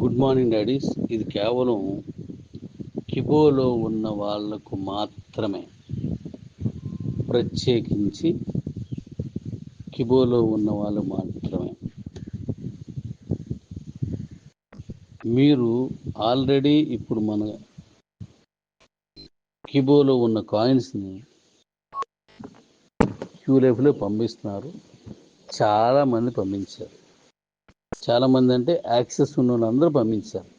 Good morning daddy's ఇది కేవలం కిబోలో ఉన్న వాళ్ళకు మాత్రమే ప్రత్యేకించి కిబోలో ఉన్న వాళ్ళు మాత్రమే. మీరు ఆల్రెడీ ఇప్పుడు మన కిబోలో ఉన్న కాయిన్స్ని క్యూలైఫ్లో పంపిస్తున్నారు. చాలామంది పంపించారు. చాలామంది అంటే యాక్సెస్ ఉన్న వాళ్ళందరూ పంపించారు.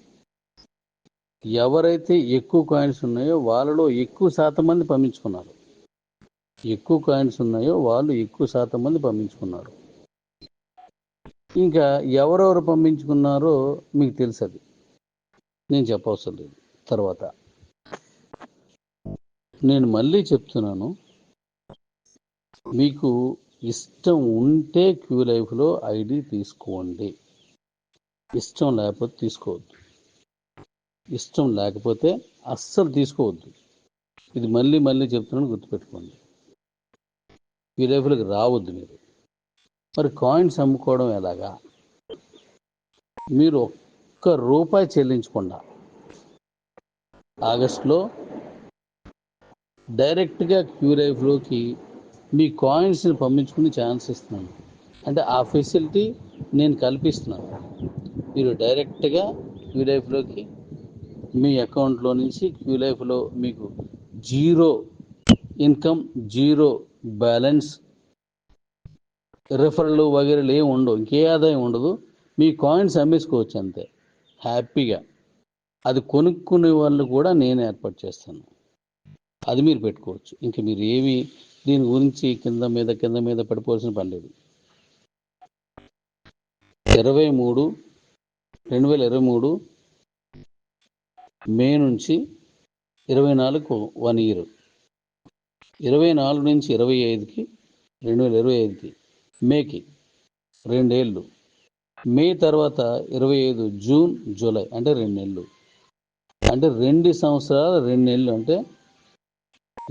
ఎవరైతే ఎక్కువ కాయిన్స్ ఉన్నాయో వాళ్ళలో ఎక్కువ శాతం మంది పంపించుకున్నారు. ఎక్కువ కాయిన్స్ ఉన్నాయో వాళ్ళు ఎక్కువ శాతం మంది పంపించుకున్నారు. ఇంకా ఎవరెవరు పంపించుకున్నారో మీకు తెలుసు అది. నేను చెప్పవసరం లేదు. తర్వాత నేను మళ్ళీ చెప్తున్నాను. మీకు ఇష్టం ఉంటే క్యూ లైఫ్లో ఐడి తీసుకోండి. ఇష్టం లేకపోతే తీసుకోవద్దు. ఇష్టం లేకపోతే అస్సలు తీసుకోవద్దు. ఇది మళ్ళీ మళ్ళీ చెప్తున్నాను గుర్తుపెట్టుకోండి. ఈ లైఫ్లోకి రావద్దు మీరు. మరి కాయిన్స్ అమ్ముకోవడం ఎలాగా? మీరు ఒక్క రూపాయి చెల్లించకుండా ఆగస్ట్లో డైరెక్ట్గా క్యూ లైఫ్లోకి మీ కాయిన్స్ని పంపించుకునే ఛాన్స్ ఇస్తున్నాను. అంటే ఆ ఫెసిలిటీ నేను కల్పిస్తున్నాను. మీరు డైరెక్ట్గా క్యూ లైఫ్లోకి మీ అకౌంట్లో నుంచి క్యూ లైఫ్లో మీకు zero income zero balance referral వగేరలు ఏమి ఉండవు ఇంకే ఆదాయం ఉండదు. మీ కాయిన్స్ అమ్మేసుకోవచ్చు అంతే హ్యాపీగా. అది కొనుక్కునే వాళ్ళు కూడా నేను ఏర్పాటు చేస్తాను. అది మీరు పెట్టుకోవచ్చు. ఇంకా మీరు ఏమి దీని గురించి కింద మీద కింద మీద పడిపోవాల్సిన పని లేదు. ఇరవై మూడు రెండు వేల ఇరవై మూడు మే నుంచి ఇరవై నాలుగు వన్ ఇయర్. ఇరవై నాలుగు నుంచి ఇరవై ఐదుకి రెండు వేల ఇరవై ఐదుకి మేకి రెండేళ్ళు. మే తర్వాత ఇరవై ఐదు జూన్ జూలై అంటే రెండు నెలలు అంటే రెండు సంవత్సరాలు రెండు నెలలు అంటే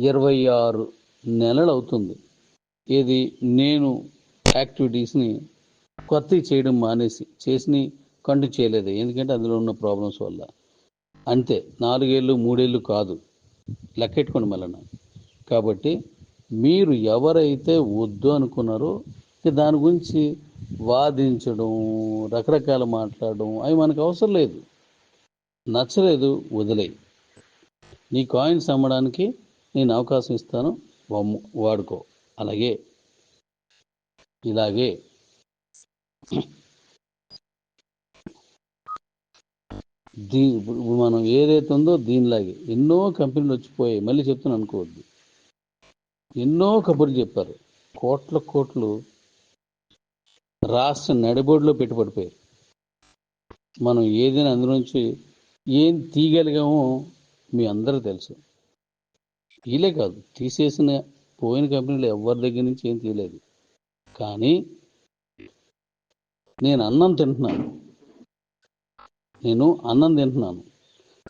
ఇరవై ఆరు నెలలు అవుతుంది ఇది నేను యాక్టివిటీస్ని కొత్త చేయడం మానేసి చేసిన కంటిన్యూ చేయలేదు. ఎందుకంటే అందులో ఉన్న ప్రాబ్లమ్స్ వల్ల. అంతే. నాలుగేళ్ళు మూడేళ్ళు కాదు. లెక్కెట్టుకోండి మళ్ళన కాబట్టి మీరు ఎవరైతే వద్దు అనుకున్నారో దాని గురించి వాదించడం రకరకాల మాట్లాడడం అవి మనకు అవసరం లేదు. నచ్చలేదు వదిలేయి. నీ కాయిన్స్ అమ్మడానికి నేను అవకాశం ఇస్తాను వమ్ము వాడుకో. అలాగే. ఇలాగే. దీ ఇప్పుడు మనం ఏదైతే ఉందో దీనిలాగే ఎన్నో కంపెనీలు వచ్చిపోయాయి. మళ్ళీ చెప్తాను అనుకోవద్దు. ఎన్నో కబుర్లు చెప్పారు. కోట్ల కోట్లు రాష్ట్ర నడిబొడ్లో పెట్టుబడిపోయారు. మనం ఏదైనా అందులోంచి ఏం తీయగలిగామో మీ అందరూ తెలుసు. తీలే కాదు. తీసేసిన పోయిన కంపెనీలు ఎవరి దగ్గర నుంచి ఏం తీయలేదు. కానీ నేను అన్నం తింటున్నాను. నేను అన్నం తింటున్నాను.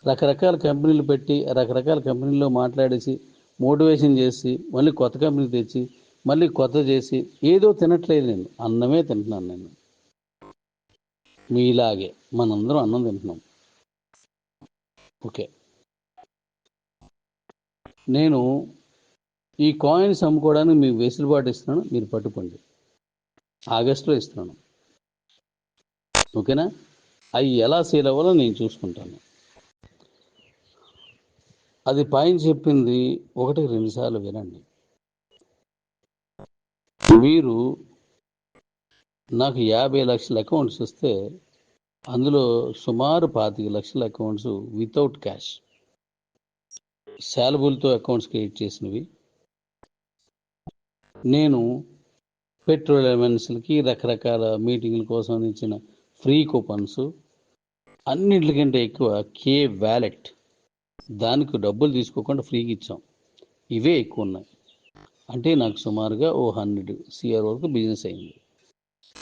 రకరకాల కంపెనీలు పెట్టి రకరకాల కంపెనీల్లో మాట్లాడేసి మోటివేషన్ చేసి మళ్ళీ కొత్త కంపెనీ తెచ్చి మళ్ళీ కొత్త చేసి ఏదో తినట్లేదు నేను. అన్నమే తింటున్నాను నేను. మీలాగే మనందరం అన్నం తింటున్నాం. ఓకే. నేను ఈ కాయిన్స్ అమ్ముకోవడానికి మీకు వెసులుబాటు ఇస్తున్నాను. మీరు పట్టుకోండి. ఆగస్టులో ఇస్తున్నాను. ఓకేనా? అవి ఎలా సేల్ అవ్వాలో నేను చూసుకుంటాను. అది పైన చెప్పింది ఒకటి రెండు సార్లు వినండి. మీరు నాకు యాభై లక్షల అకౌంట్స్ వస్తే అందులో సుమారు పాతిక లక్షల అకౌంట్స్ వితౌట్ క్యాష్ శాలబుల్తో అకౌంట్స్ క్రియేట్ చేసినవి. నేను పెట్రోల్ ఎలవెన్స్లకి రకరకాల మీటింగ్ల కోసం ఇచ్చిన ఫ్రీ కూపన్స్ అన్నింటికంటే ఎక్కువ కే వ్యాలెట్ దానికి డబ్బులు తీసుకోకుండా ఫ్రీగా ఇచ్చాం. ఇవే ఎక్కువ ఉన్నాయి. అంటే నాకు సుమారుగా ఓ హండ్రెడ్ సిఆర్ వరకు బిజినెస్ అయింది.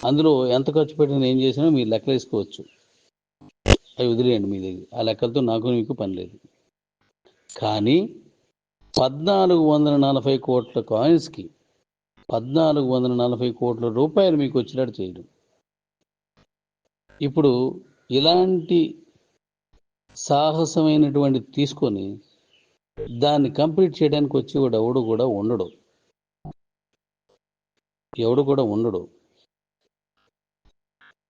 అందులో ఎంత ఖర్చు పెట్టిన ఏం చేసినా మీరు లెక్కలు వేసుకోవచ్చు. అవి వదిలేయండి మీ దగ్గర. ఆ లెక్కలతో నాకు మీకు పని లేదు. కానీ పద్నాలుగు వందల నలభై కోట్ల కాయిన్స్కి పద్నాలుగు వందల నలభై కోట్ల రూపాయలు మీకు వచ్చేటట్టు చేయడం. ఇప్పుడు ఇలాంటి సాహసమైనటువంటి తీసుకొని దాన్ని కంప్లీట్ చేయడానికి వచ్చి కూడా ఎవడు కూడా ఉండడు. ఎవడు కూడా ఉండడు.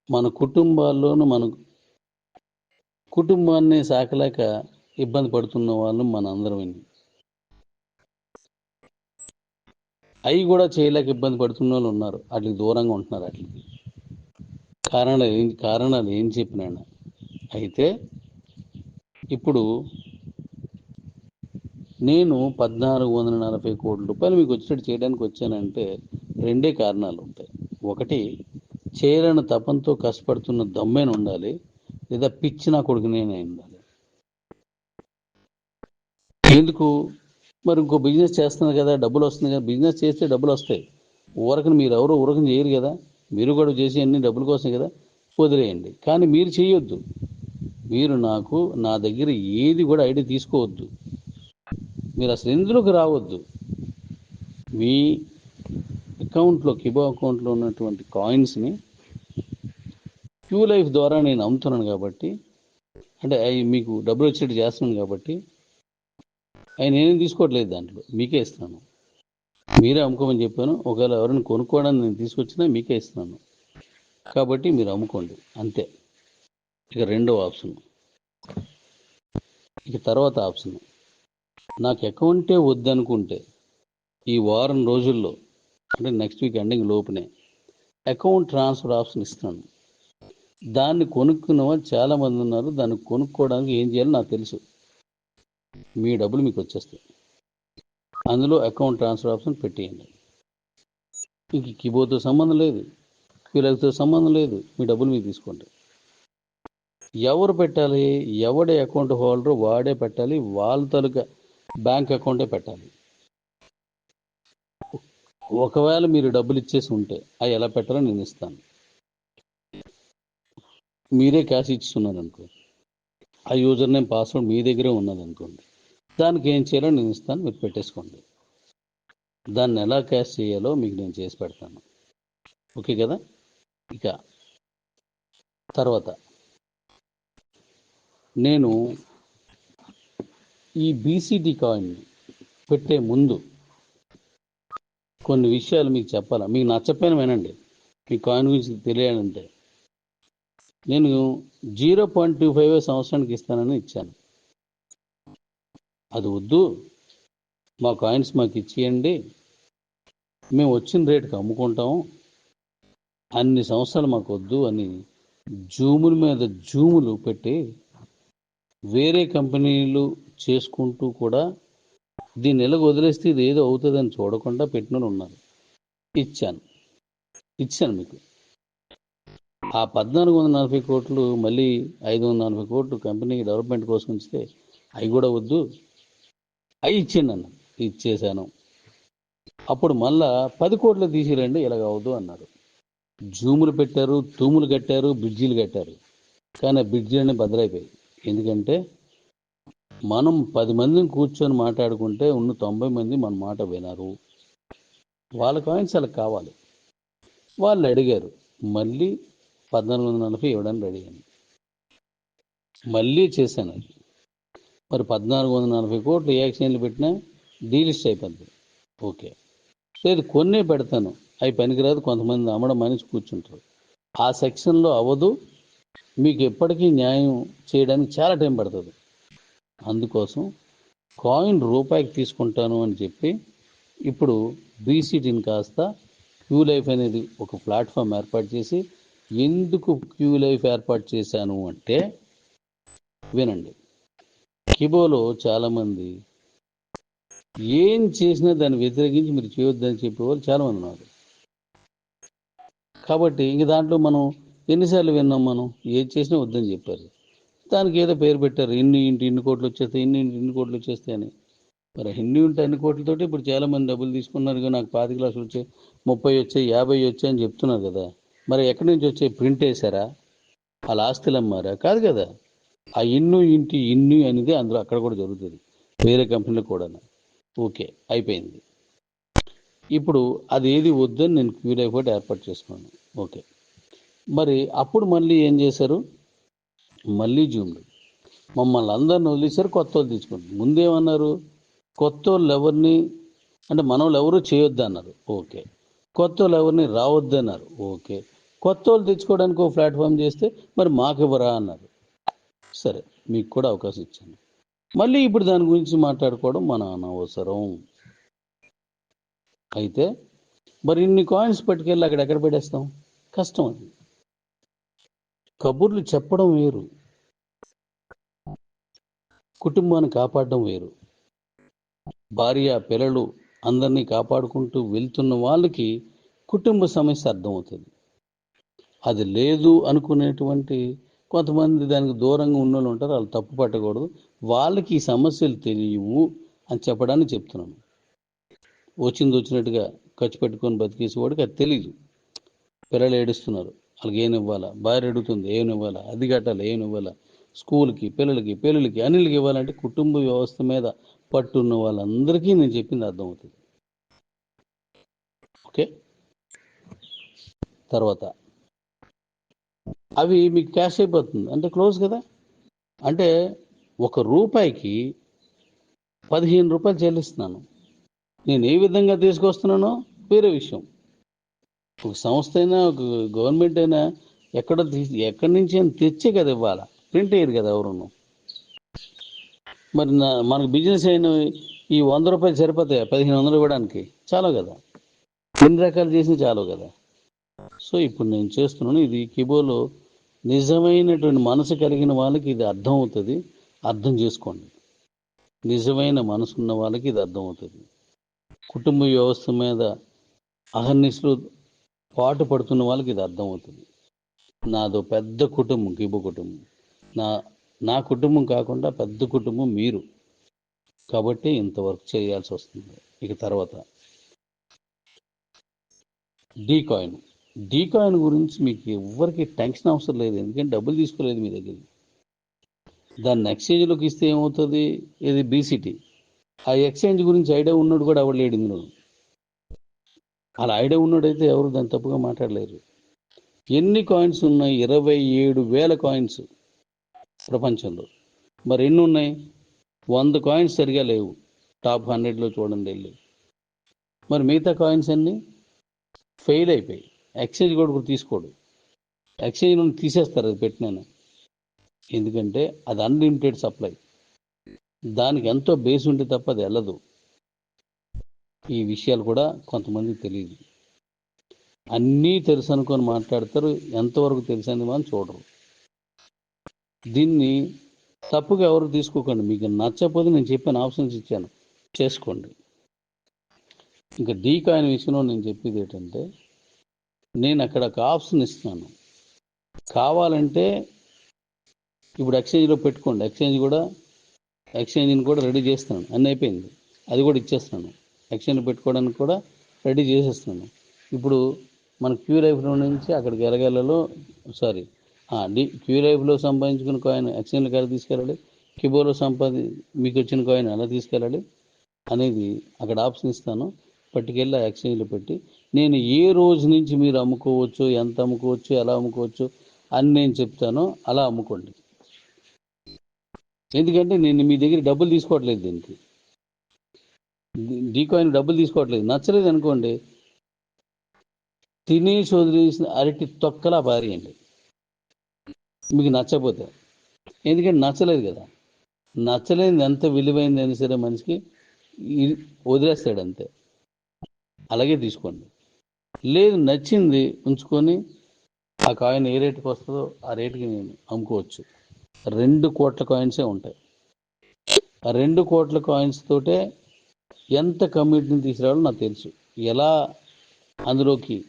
మన కుటుంబాల్లోనూ మన కుటుంబాన్ని సాకలేక ఇబ్బంది పడుతున్న వాళ్ళు మన అందరం అవి కూడా చేయలేక ఇబ్బంది పడుతున్న వాళ్ళు ఉన్నారు. వాటికి దూరంగా ఉంటున్నారు వాటికి కారణాలు ఏం కారణాలు ఏం చెప్పినాను అయితే ఇప్పుడు నేను పద్నాలుగు వందల నలభై కోట్ల రూపాయలు మీకు వచ్చేటట్టు చేయడానికి వచ్చానంటే రెండే కారణాలు ఉంటాయి. ఒకటి చేయాలని తపంతో కష్టపడుతున్న దమ్మైన ఉండాలి లేదా పిచ్చి నా కొడుకునే ఉండాలి. ఎందుకు? మరి ఇంకో బిజినెస్ చేస్తున్నారు కదా డబ్బులు వస్తుంది కదా బిజినెస్ చేస్తే డబ్బులు వస్తాయి. ఊరకని మీరు ఎవరు ఊరకని చేయరు కదా. మీరు కూడా చేసి అన్ని డబ్బుల కోసం కదా? వదిలేయండి. కానీ మీరు చేయొద్దు. మీరు నాకు నా దగ్గర ఏది కూడా ఐడి తీసుకోవద్దు. మీరు అసలు ఎందులోకి రావద్దు? మీ అకౌంట్లో కిబో అకౌంట్లో ఉన్నటువంటి కాయిన్స్ని క్యూ లైఫ్ ద్వారా నేను అమ్ముతున్నాను కాబట్టి అంటే అవి మీకు డబ్బులు వచ్చేట్టు చేస్తున్నాను కాబట్టి అవి నేనేం తీసుకోవట్లేదు దాంట్లో. మీకే ఇస్తున్నాను. మీరే అమ్ముకోమని చెప్పాను. ఒకవేళ ఎవరిని కొనుక్కోవడానికి నేను తీసుకొచ్చినా మీకే ఇస్తున్నాను. కాబట్టి మీరు అమ్ముకోండి. అంతే. ఇక రెండో ఆప్షన్. ఇక తర్వాత ఆప్షన్. నాకు అకౌంటే వద్దనుకుంటే ఈ వారం రోజుల్లో అంటే నెక్స్ట్ వీక్ ఎండింగ్ లోపునే అకౌంట్ ట్రాన్స్ఫర్ ఆప్షన్ ఇస్తున్నాను. దాన్ని కొనుక్కున్న వాళ్ళు ఉన్నారు. దాన్ని కొనుక్కోవడానికి ఏం చేయాలో నాకు తెలుసు. మీ డబ్బులు మీకు వచ్చేస్తాయి. అందులో అకౌంట్ ట్రాన్స్ఫర్ ఆప్షన్ పెట్టేయండి. ఇంక కీబోర్డ్తో సంబంధం లేదు. క్యూలతో సంబంధం లేదు. మీ డబ్బులు మీరు తీసుకోండి. ఎవరు పెట్టాలి? ఎవడే అకౌంట్ హోల్డర్ వాడే పెట్టాలి. వాళ్ళ తాలూకా బ్యాంక్ అకౌంటే పెట్టాలి. ఒకవేళ మీరు డబ్బులు ఇచ్చేసి ఉంటే అవి ఎలా పెట్టాలో నేను ఇస్తాను. మీరే క్యాష్ ఇస్తున్నారు అనుకో ఆ యూజర్ నేమ్ పాస్వర్డ్ మీ దగ్గరే ఉన్నది అనుకోండి దానికి ఏం చేయాలో నేను ఇస్తాను మీరు పెట్టేసుకోండి. దాన్ని ఎలా క్యాష్ చేయాలో మీకు నేను చేసి పెడతాను. ఓకే కదా? ఇక తర్వాత నేను ఈ బీసీటీ కాయిన్ పెట్టే ముందు కొన్ని విషయాలు మీకు చెప్పాలా? మీకు నచ్చపోయిన వినండి. మీ కాయిన్ గురించి తెలియాలంటే. నేను జీరో పాయింట్ టూ ఫైవ్ సంవత్సరానికి ఇస్తానని ఇచ్చాను. అది వద్దు. మా కాయిన్స్ మాకు ఇచ్చేయండి. మేము వచ్చిన రేటుకి అమ్ముకుంటాము అన్ని సంవత్సరాలు మాకు వద్దు అని జూముల మీద జూములు పెట్టి వేరే కంపెనీలు చేసుకుంటూ కూడా దీన్ని ఎలాగ వదిలేస్తే ఇది ఏదో అవుతుందని చూడకుండా పెట్టిన ఉన్నారు. ఇచ్చాను. ఇచ్చాను మీకు. ఆ పద్నాలుగు వందల నలభై కోట్లు మళ్ళీ ఐదు వందల నలభై కోట్లు కంపెనీ డెవలప్మెంట్ కోసం ఇస్తే అవి కూడా వద్దు. అవి ఇచ్చిండి అన్న. ఇచ్చేసాను. అప్పుడు మళ్ళా పది కోట్లు తీసిరండి ఇలాగ అవ్వదు అన్నారు. జూములు పెట్టారు తూములు కట్టారు బ్రిడ్జీలు కట్టారు. కానీ ఆ బ్రిడ్జీలన్నీ భద్రైపోయాయి ఎందుకంటే మనం పది మందిని కూర్చొని మాట్లాడుకుంటే ఉన్న తొంభై మంది మన మాట వినరు. వాళ్ళ కాయిన్స్ వాళ్ళకి కావాలి. వాళ్ళు అడిగారు. మళ్ళీ పద్నాలుగు వందల నలభై ఇవ్వడానికి రెడీ అయ్యాను. మళ్ళీ చేశాను అది. మరి పద్నాలుగు వందల నలభై కోట్లు ఏ ఎక్స్చేంజ్లు పెట్టినా డీలిస్ట్ అయిపోద్ది. ఓకే. లేదు కొన్నే పెడతాను. అవి పనికిరాదు. కొంతమంది అమ్మడం మనిషి కూర్చుంటారు. ఆ సెక్షన్లో అవ్వదు. మీకు ఎప్పటికీ న్యాయం చేయడానికి చాలా టైం పడుతుంది. అందుకోసం కాయిన్ రూపాయికి తీసుకుంటాను అని చెప్పి ఇప్పుడు బీసీటీని కాస్త క్యూ లైఫ్ అనేది ఒక ప్లాట్ఫామ్ ఏర్పాటు చేసి ఎందుకు క్యూ లైఫ్ ఏర్పాటు చేశాను అంటే వినండి. కిబోలో చాలామంది ఏం చేసినా దాన్ని వ్యతిరేకించి మీరు చేయొద్దని చెప్పేవాళ్ళు చాలామంది ఉన్నారు. కాబట్టి ఇంక దాంట్లో మనం ఎన్నిసార్లు విన్నాం మనం ఏది చేసినా వద్దని చెప్పారు. దానికి ఏదో పేరు పెట్టారు ఇన్ని ఇంటి ఇన్ని కోట్లు వచ్చేస్తాయి ఇన్ని ఇంటి ఇన్ని కోట్లు వచ్చేస్తాయి అని మరి ఇన్ని ఉంటే అన్ని కోట్లతోటి ఇప్పుడు చాలామంది డబ్బులు తీసుకున్నారు కదా నాకు పాతి గ్లాసులు వచ్చాయి ముప్పై వచ్చాయి యాభై వచ్చాయి అని చెప్తున్నారు కదా. మరి ఎక్కడి నుంచి వచ్చాయి ప్రింట్ వేశారా? వాళ్ళ ఆస్తులు అమ్మారా? కాదు కదా. ఆ ఇన్ను ఇంటి ఇన్ను అనేది అందులో అక్కడ కూడా జరుగుతుంది. వేరే కంపెనీలో కూడా. ఓకే అయిపోయింది. ఇప్పుడు అది ఏది వద్దని నేను క్యూర్ అయిపోయి ఏర్పాటు చేసుకున్నాను ఓకే. మరి అప్పుడు మళ్ళీ ఏం చేశారు? మళ్ళీ జూమ్లు. మమ్మల్ని అందరిని వదిలేశారు కొత్త వాళ్ళు తీసుకుంటారు ముందేమన్నారు? కొత్త వాళ్ళు ఎవరిని? అంటే మన వాళ్ళు ఎవరు చేయొద్దు అన్నారు ఓకే. కొత్త వాళ్ళు ఎవరిని రావద్దు అన్నారు ఓకే. కొత్త వాళ్ళు తెచ్చుకోవడానికి ఒక ప్లాట్ఫామ్ చేస్తే మరి మాకు ఇవ్వరా అన్నారు. సరే మీకు కూడా అవకాశం ఇచ్చాను. మళ్ళీ ఇప్పుడు దాని గురించి మాట్లాడుకోవడం మన అనవసరం. అయితే మరి ఇన్ని కాయిన్స్ పట్టుకెళ్ళి అక్కడ ఎక్కడ పెట్టేస్తాం కష్టం అది. కబుర్లు చెప్పడం వేరు. కుటుంబాన్ని కాపాడడం వేరు. భార్య పిల్లలు అందరినీ కాపాడుకుంటూ వెళ్తున్న వాళ్ళకి కుటుంబ సమస్య అర్థమవుతుంది. అది లేదు అనుకునేటువంటి కొంతమంది దానికి దూరంగా ఉన్న వాళ్ళు ఉంటారు వాళ్ళు తప్పు పట్టకూడదు. వాళ్ళకి ఈ సమస్యలు తెలియవు అని చెప్పడానికి చెప్తున్నాను. వచ్చింది వచ్చినట్టుగా ఖర్చు పెట్టుకొని బతికేసేవాడికి అది తెలియదు పిల్లలు ఏడుస్తున్నారు. వాళ్ళకి ఏం ఇవ్వాలా? భార్య అడుగుతుంది ఏం ఇవ్వాలా? అది కట్టాలి? ఏం ఇవ్వాలా? స్కూల్కి పిల్లలకి పిల్లలకి అన్నిలకి ఇవ్వాలంటే కుటుంబ వ్యవస్థ మీద పట్టున్న వాళ్ళందరికీ నేను చెప్పింది అర్థమవుతుంది. ఓకే? తర్వాత. అవి మీకు క్యాష్ అయిపోతుంది. అంటే క్లోజ్ కదా? అంటే ఒక రూపాయికి పదిహేను రూపాయలు చెల్లిస్తున్నాను. నేను ఏ విధంగా తీసుకొస్తున్నానో వేరే విషయం. ఒక సంస్థ అయినా ఒక గవర్నమెంట్ అయినా ఎక్కడ ఎక్కడి నుంచి అయినా తెచ్చే కదా ఇవ్వాలా? ప్రింట్ అయ్యేది కదా ఎవరును. మరి నా మనకు బిజినెస్ అయిన ఈ వంద రూపాయలు సరిపోతాయి? పదిహేను వందలు ఇవ్వడానికి? చాలు కదా. ఎన్ని రకాలు చేసినా చాలు కదా. సో ఇప్పుడు నేను చేస్తున్నాను. ఇది కిబోలో నిజమైనటువంటి మనసు కలిగిన వాళ్ళకి ఇది అర్థం అవుతుంది. అర్థం చేసుకోండి. నిజమైన మనసు ఉన్న వాళ్ళకి ఇది అర్థం అవుతుంది. కుటుంబ వ్యవస్థ మీద అహర్నిశలు పాటు పడుతున్న వాళ్ళకి ఇది అర్థం అవుతుంది. నాదో పెద్ద కుటుంబం కిబు కుటుంబం. నా నా కుటుంబం కాకుండా పెద్ద కుటుంబం మీరు. కాబట్టి ఇంత వర్క్ చేయాల్సి వస్తుంది. ఇక తర్వాత. D coin. డీ కాయిన్ గురించి మీకు ఎవరికి టెన్షన్ అవసరం లేదు. ఎందుకంటే డబ్బులు తీసుకోలేదు మీ దగ్గర దాన్ని ఎక్స్చేంజ్లోకి ఇస్తే ఏమవుతుంది? ఇది బీసీటీ ఆ ఎక్స్చేంజ్ గురించి ఐడియా ఉన్నాడు కూడా ఎవడు లేడు ఇందులో. అలా ఐడియా ఉన్నాడైతే ఎవరు దాన్ని తప్పుగా మాట్లాడలేరు. ఎన్ని కాయిన్స్ ఉన్నాయి? ఇరవై ఏడు వేల కాయిన్స్ ప్రపంచంలో. మరి ఎన్ని ఉన్నాయి? వంద కాయిన్స్ సరిగా లేవు. టాప్ హండ్రెడ్లో చూడండి వెళ్ళి. మరి మిగతా కాయిన్స్ అన్నీ ఫెయిల్ అయిపోయి ఎక్స్చేంజ్ కూడా కూడా తీసుకోడు. ఎక్స్చేంజ్ నుండి తీసేస్తారు అది పెట్టినాను. ఎందుకంటే అది అన్లిమిటెడ్ సప్లై దానికి ఎంతో బేస్ ఉంటే తప్ప అది వెళ్ళదు. ఈ విషయాలు కూడా కొంతమందికి తెలియదు అన్నీ తెలుసు అనుకొని మాట్లాడతారు ఎంతవరకు తెలుసు అని మనం చూడరు. దీన్ని తప్పుగా ఎవరు తీసుకోకండి. మీకు నచ్చకపోతే నేను చెప్పిన ఆప్షన్స్ ఇచ్చాను. చేసుకోండి. ఇంకా డీ కాయిన్ విషయంలో నేను చెప్పేది ఏంటంటే నేను అక్కడ ఒక ఆప్షన్ ఇస్తున్నాను. కావాలంటే ఇప్పుడు ఎక్స్చేంజ్లో పెట్టుకోండి. ఎక్స్చేంజ్ కూడా ఎక్స్చేంజ్ని కూడా రెడీ చేస్తున్నాను. అన్నీ అయిపోయింది. అది కూడా ఇచ్చేస్తున్నాను. ఎక్స్చేంజ్ పెట్టుకోవడానికి కూడా రెడీ చేసేస్తున్నాను. ఇప్పుడు మన క్యూ లైఫ్లో నుంచి అక్కడికి ఎలగలలో సారీ డి క్యూ లైఫ్లో సంపాదించుకున్న కాయిన్ ఎక్స్చేంజ్కి ఎలా తీసుకెళ్ళాలి? కిబోలో సంపాది మీకు వచ్చిన కాయిన్ ఎలా తీసుకెళ్ళాలి? అనేది అక్కడ ఆప్షన్ ఇస్తాను. పట్టుకెళ్ళి ఆ ఎక్స్చేంజ్లో పెట్టి నేను ఏ రోజు నుంచి మీరు అమ్ముకోవచ్చు ఎంత అమ్ముకోవచ్చు ఎలా అమ్ముకోవచ్చు అని నేను చెప్తానో అలా అమ్ముకోండి. ఎందుకంటే నేను మీ దగ్గర డబ్బులు తీసుకోవట్లేదు దీనికి. డీకాయిన్ డబ్బులు తీసుకోవట్లేదు. నచ్చలేదు అనుకోండి. తినేసి వదిలేసిన అరటి తొక్కలా పారేయండి. మీకు నచ్చకపోతే. ఎందుకంటే నచ్చలేదు కదా. నచ్చలేనిది ఎంత విలువైంది అని సరే మనిషికి వదిలేస్తాడు అంతే అలాగే తీసుకోండి. లేదు నచ్చింది ఉంచుకొని ఆ కాయిన్ ఏ రేటుకి వస్తుందో ఆ రేటుకి నేను అమ్ముకోవచ్చు. రెండు కోట్ల కాయిన్సే ఉంటాయి. ఆ రెండు కోట్ల కాయిన్స్ తోటే ఎంత కమ్యూనిటీని తీసుకురావాలో నాకు తెలుసు. ఎలా అందులోకి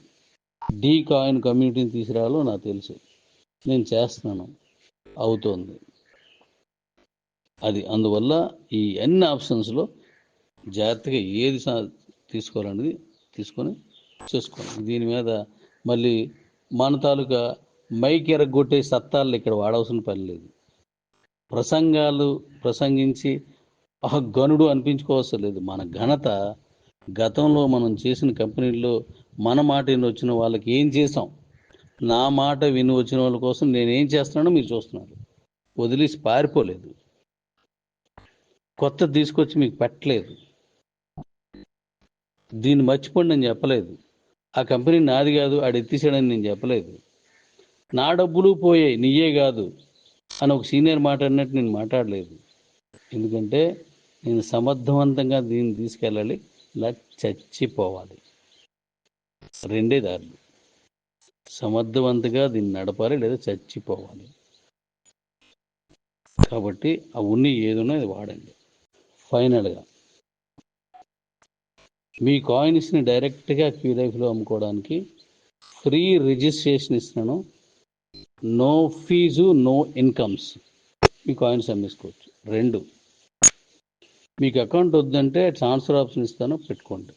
డీ కాయిన్ కమ్యూనిటీని తీసుకురావాలో నాకు తెలుసు. నేను చేస్తున్నాను. అవుతోంది. అది అందువల్ల ఈ అన్ని ఆప్షన్స్లో జాగ్రత్తగా ఏది సా- తీసుకోవాలనేది తీసుకొని చేసుకోండి. దీని మీద మళ్ళీ మన తాలూకా మైక్ ఎరగొట్టే సత్తాలు ఇక్కడ వాడవలసిన పని లేదు. ప్రసంగాలు ప్రసంగించి ఆ గనుడు అనిపించుకోవసరం లేదు. మన ఘనత గతంలో మనం చేసిన కంపెనీల్లో మన మాట విని వచ్చిన వాళ్ళకి ఏం చేసాం నా మాట విని వచ్చిన వాళ్ళ కోసం నేను ఏం చేస్తున్నానో మీరు చూస్తున్నారు. వదిలేసి పారిపోలేదు. కొత్త తీసుకొచ్చి మీకు పెట్టలేదు. దీన్ని మర్చిపోండి నేను చెప్పలేదు. ఆ కంపెనీ నాది కాదు ఆడు ఎత్తిసాడని నేను చెప్పలేదు. నా డబ్బులు పోయాయి నీయే కాదు అని ఒక సీనియర్ మాట అన్నట్టు నేను మాట్లాడలేదు. ఎందుకంటే నేను సమర్థవంతంగా దీన్ని తీసుకెళ్ళాలి ఇలా చచ్చిపోవాలి. రెండే దారులు. సమర్థవంతంగా దీన్ని నడపాలి లేదా చచ్చిపోవాలి. కాబట్టి ఆ ఉన్ని ఏదున్నా అది వాడండి. ఫైనల్గా మీ కాయిన్స్ని డైరెక్ట్గా క్యూ లైఫ్లో అమ్ముకోవడానికి ఫ్రీ రిజిస్ట్రేషన్ ఇస్తున్నాను. No fee no incomes. మీ కాయిన్స్ అమ్మేసుకోవచ్చు. రెండు. మీకు అకౌంట్ వద్దంటే ట్రాన్స్ఫర్ ఆప్షన్ ఇస్తాను పెట్టుకోండి.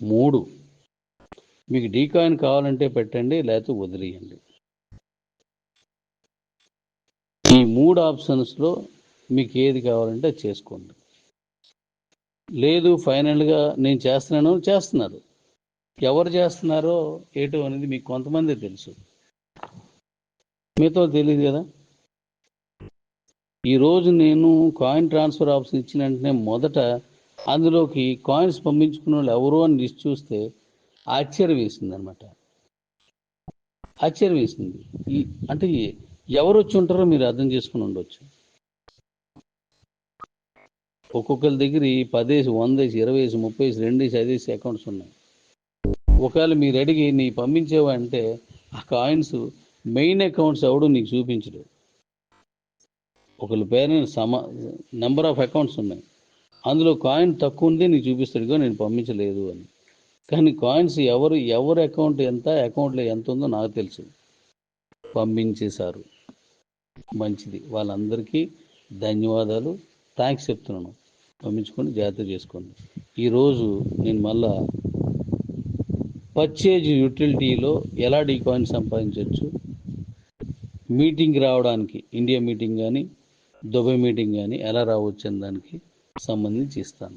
మూడు. మీకు డీ కాయిన్ కావాలంటే పెట్టండి లేకపోతే వదిలేయండి. ఈ మూడు ఆప్షన్స్లో మీకు ఏది కావాలంటే చేసుకోండి. లేదు ఫైనల్గా నేను చేస్తున్నాను చేస్తున్నారు. ఎవరు చేస్తున్నారో ఏటో అనేది మీకు కొంతమంది తెలుసు. మీతో తెలియదు కదా? ఈరోజు నేను కాయిన్ ట్రాన్స్ఫర్ ఆప్షన్ ఇచ్చిన వెంటనే మొదట అందులోకి కాయిన్స్ పంపించుకున్న వాళ్ళు ఎవరు అని లిస్ట్ చూస్తే ఆశ్చర్యం వేసింది అనమాట ఆశ్చర్యం వేసింది. ఈ అంటే ఎవరు వచ్చి ఉంటారో మీరు అర్థం చేసుకుని ఉండొచ్చు. ఒక్కొక్కరి దగ్గర ఈ పదేసి వందేసి ఇరవై వేసి ముప్పై వేసి రెండు వేసి ఐదేసి అకౌంట్స్ ఉన్నాయి. ఒకవేళ మీరు అడిగి నీ పంపించేవా అంటే ఆ కాయిన్స్ మెయిన్ అకౌంట్స్ ఎవడు నీకు చూపించడు. ఒకళ్ళ పేరు సమ నెంబర్ ఆఫ్ అకౌంట్స్ ఉన్నాయి. అందులో కాయిన్ తక్కువ ఉంది నీకు చూపిస్తాడు నేను పంపించలేదు అని. కానీ కాయిన్స్ ఎవరు ఎవరి అకౌంట్ ఎంత అకౌంట్లో ఎంత ఉందో నాకు తెలుసు. పంపించేశారు. మంచిది. వాళ్ళందరికీ ధన్యవాదాలు. థ్యాంక్స్ చెప్తున్నాను. పంపించుకొని జాగ్రత్త చేసుకోండి. ఈరోజు నేను మళ్ళా పర్చేజ్ యూటిలిటీలో ఎలా డీ కాయిన్ సంపాదించవచ్చు మీటింగ్ రావడానికి ఇండియా మీటింగ్ కానీ దుబాయ్ మీటింగ్ కానీ ఎలా రావచ్చు అనే దానికి సంబంధించి ఇస్తాను.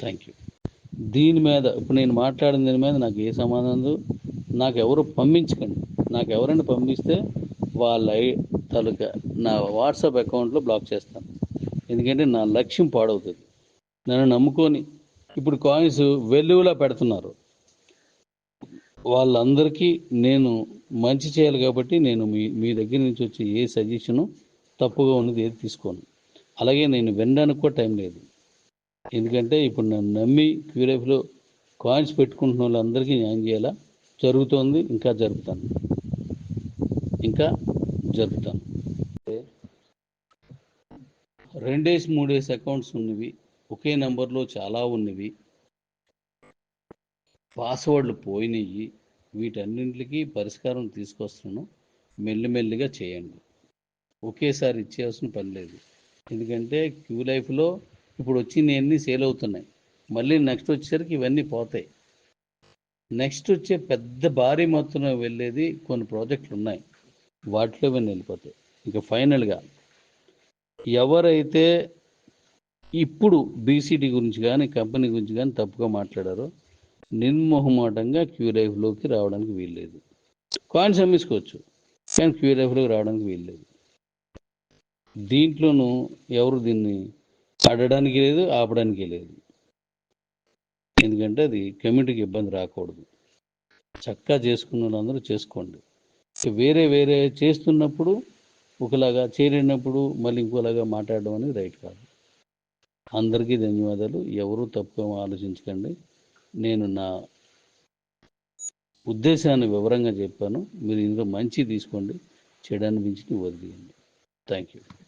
థ్యాంక్ యూ దీని మీద ఇప్పుడు నేను మాట్లాడిన దీని మీద నాకు ఏ సమాధానం లేదు. నాకు ఎవరు పంపించకండి. నాకు ఎవరైనా పంపిస్తే వాళ్ళ ఐ- నా వాట్సాప్ అకౌంట్లో బ్లాక్ చేస్తాను. ఎందుకంటే నా లక్ష్యం పాడవుతుంది. నన్ను నమ్ముకొని ఇప్పుడు కాయిన్స్ వెల్లువలా పెడుతున్నారు. వాళ్ళందరికీ నేను మంచి చేయాలి కాబట్టి నేను మీ మీ దగ్గర నుంచి వచ్చే ఏ సజెషను తప్పుగా ఉన్నది ఏది తీసుకోను. అలాగే నేను వినడానికి కూడా టైం లేదు. ఎందుకంటే ఇప్పుడు నన్ను నమ్మి క్యూరేఫ్లో కాయిన్స్ పెట్టుకుంటున్న వాళ్ళందరికీ న్యాయం చేయాలా? జరుగుతోంది ఇంకా జరుపుతాను. ఇంకా జరుపుతాను. రెండేసి మూడేసి అకౌంట్స్ ఉన్నవి. ఒకే నెంబర్లో చాలా ఉన్నవి. పాస్వర్డ్లు పోయినాయి. వీటన్నింటికి పరిష్కారం తీసుకొస్తున్నాను. మెల్లిమెల్లిగా చేయండి. ఒకేసారి ఇచ్చేయాల్సిన పని లేదు. ఎందుకంటే క్యూ లైఫ్లో ఇప్పుడు వచ్చినవన్నీ సేల్ అవుతున్నాయి. మళ్ళీ నెక్స్ట్ వచ్చేసరికి ఇవన్నీ పోతాయి. నెక్స్ట్ వచ్చే పెద్ద భారీ మొత్తంలో వెళ్ళేది కొన్ని ప్రాజెక్టులు ఉన్నాయి. వాటిలో ఇవన్నీ వెళ్ళిపోతాయి. ఇంకా ఫైనల్గా ఎవరైతే ఇప్పుడు బీసీటీ గురించి కానీ కంపెనీ గురించి కానీ తప్పుగా మాట్లాడారో నిర్మోహమాటంగా క్యూ లైఫ్లోకి రావడానికి వీల్లేదు. కాయిన్స్ అమ్మేసుకోవచ్చు కానీ క్యూ లైఫ్లోకి రావడానికి వీల్లేదు. దీంట్లోనూ ఎవరు దీన్ని అడడానికి లేదు ఆపడానికి లేదు. ఎందుకంటే అది కమ్యూనిటీకి ఇబ్బంది రాకూడదు. చక్కగా చేసుకున్న వాళ్ళందరూ చేసుకోండి. వేరే వేరే చేస్తున్నప్పుడు ఒకలాగా చేరినప్పుడు మళ్ళీ ఇంకోలాగా మాట్లాడడం అనేది రైట్ కాదు. అందరికీ ధన్యవాదాలు. ఎవరు తప్పుగా ఆలోచించకండి. నేను నా ఉద్దేశాన్ని వివరంగా చెప్పాను. మీరు ఇందులో మంచి తీసుకోండి. చెడు అనిపించి వదిలేయండి. Thank you